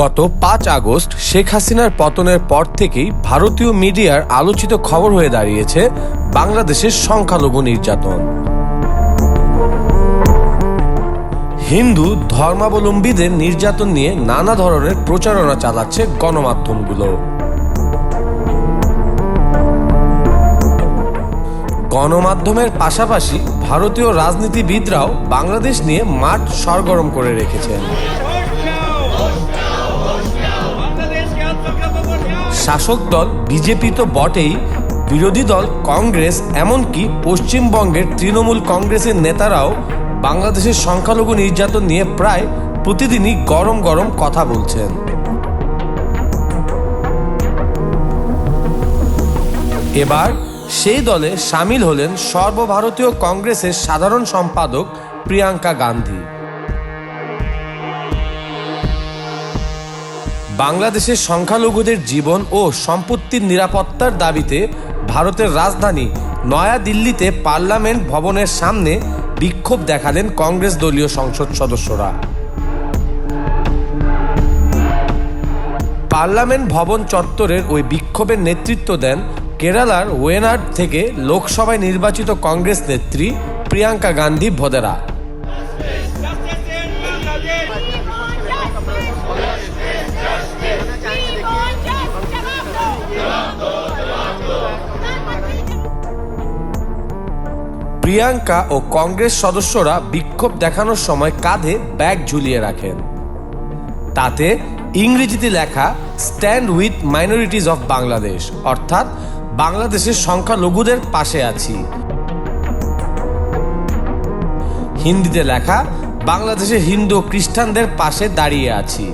গত পাঁচ আগস্ট শেখ হাসিনার পতনের পর থেকেই ভারতীয় মিডিয়ার আলোচিত খবর হয়ে দাঁড়িয়েছে বাংলাদেশের সংখ্যালঘু নির্যাতন। হিন্দু ধর্মাবলম্বীদের নির্যাতন নিয়ে নানা ধরনের প্রচারণা চালাচ্ছে গণমাধ্যমগুলো। গণমাধ্যমের পাশাপাশি ভারতীয় রাজনীতিবিদরাও বাংলাদেশ নিয়ে মাঠ সরগরম করে রেখেছেন। শাসক দল বিজেপি তো বটেই, বিরোধী দল কংগ্রেস, এমনকি পশ্চিমবঙ্গের তৃণমূল কংগ্রেসের নেতারাও বাংলাদেশের সংখ্যালঘু নির্যাতন নিয়ে প্রায় প্রতিদিনই গরম গরম কথা বলছেন। এবার সেই দলে সামিল হলেন সর্বভারতীয় কংগ্রেসের সাধারণ সম্পাদক প্রিয়াঙ্কা গান্ধী। বাংলাদেশের সংখ্যালঘুদের জীবন ও সম্পত্তির নিরাপত্তার দাবিতে ভারতের রাজধানী নয়াদিল্লিতে পার্লামেন্ট ভবনের সামনে বিক্ষোভ দেখালেন কংগ্রেস দলীয় সংসদ সদস্যরা। পার্লামেন্ট ভবন চত্বরের ওই বিক্ষোভের নেতৃত্ব দেন কেরালার ওয়েনাড থেকে লোকসভায় নির্বাচিত কংগ্রেস নেত্রী প্রিয়াঙ্কা গান্ধী ভদেরা। প্রিয়াঙ্কা ও কংগ্রেস সদস্যরা বিক্ষোভ দেখানোর সময় কাঁধে ব্যাগ ঝুলিয়ে রাখেন। তাতে ইংরেজিতে লেখা stand with minorities of Bangladesh অর্থাৎ বাংলাদেশের সংখ্যালঘুদের পাশে আছি। হিন্দিতে লেখা বাংলাদেশের হিন্দু খ্রিস্টানদের পাশে দাঁড়িয়ে আছি।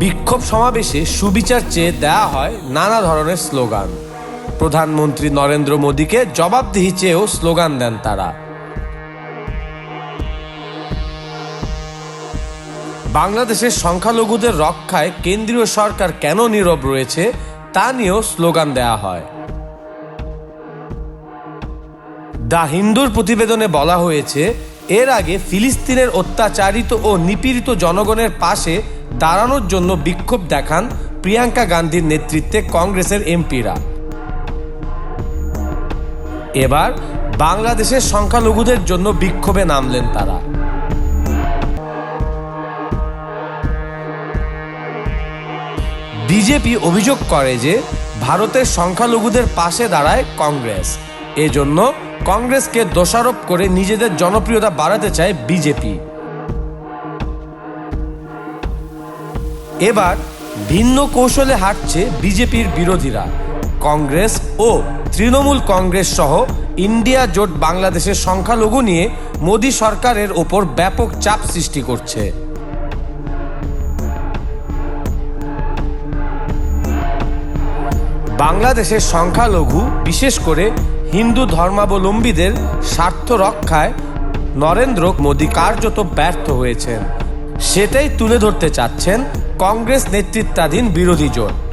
বিক্ষোভ সমাবেশে সুবিচার চেয়ে দেয়া হয় নানা ধরনের স্লোগান। প্রধানমন্ত্রী নরেন্দ্র মোদীকে জবাবদিহি চেয়েও স্লোগান দেন তারা। বাংলাদেশের সংখ্যালঘুদের রক্ষায় কেন্দ্রীয় সরকার কেন নীরব রয়েছে, তা নিয়েও স্লোগান দেয়া হয়। দ্য হিন্দুর প্রতিবেদনে বলা হয়েছে, এর আগে ফিলিস্তিনের অত্যাচারিত ও নিপীড়িত জনগণের পাশে দাঁড়ানোর জন্য বিক্ষোভ দেখান প্রিয়াঙ্কা গান্ধীর নেতৃত্বে কংগ্রেসের এমপিরা। এবার বাংলাদেশের সংখ্যালঘুদের জন্য বিক্ষোভে নামলেন তারা। বিজেপি অভিযোগ করে যে ভারতের সংখ্যালঘুদের পাশে দাঁড়ায় কংগ্রেস। এজন্য কংগ্রেসকে দোষারোপ করে নিজেদের জনপ্রিয়তা বাড়াতে চায় বিজেপি। এবার ভিন্ন কৌশলে হাঁটছে বিজেপির বিরোধীরা। কংগ্রেস ও তৃণমূল কংগ্রেস সহ ইন্ডিয়া জোট বাংলাদেশের সংখ্যালঘু নিয়ে মোদী সরকারের ওপর ব্যাপক চাপ সৃষ্টি করছে। বাংলাদেশের সংখ্যালঘু, বিশেষ করে হিন্দু ধর্মাবলম্বীদের স্বার্থ রক্ষায় নরেন্দ্র মোদী কার্যত ব্যর্থ হয়েছেন। সেটাই তুলে ধরতে চাচ্ছেন কংগ্রেস নেতৃত্বাধীন বিরোধী জোট।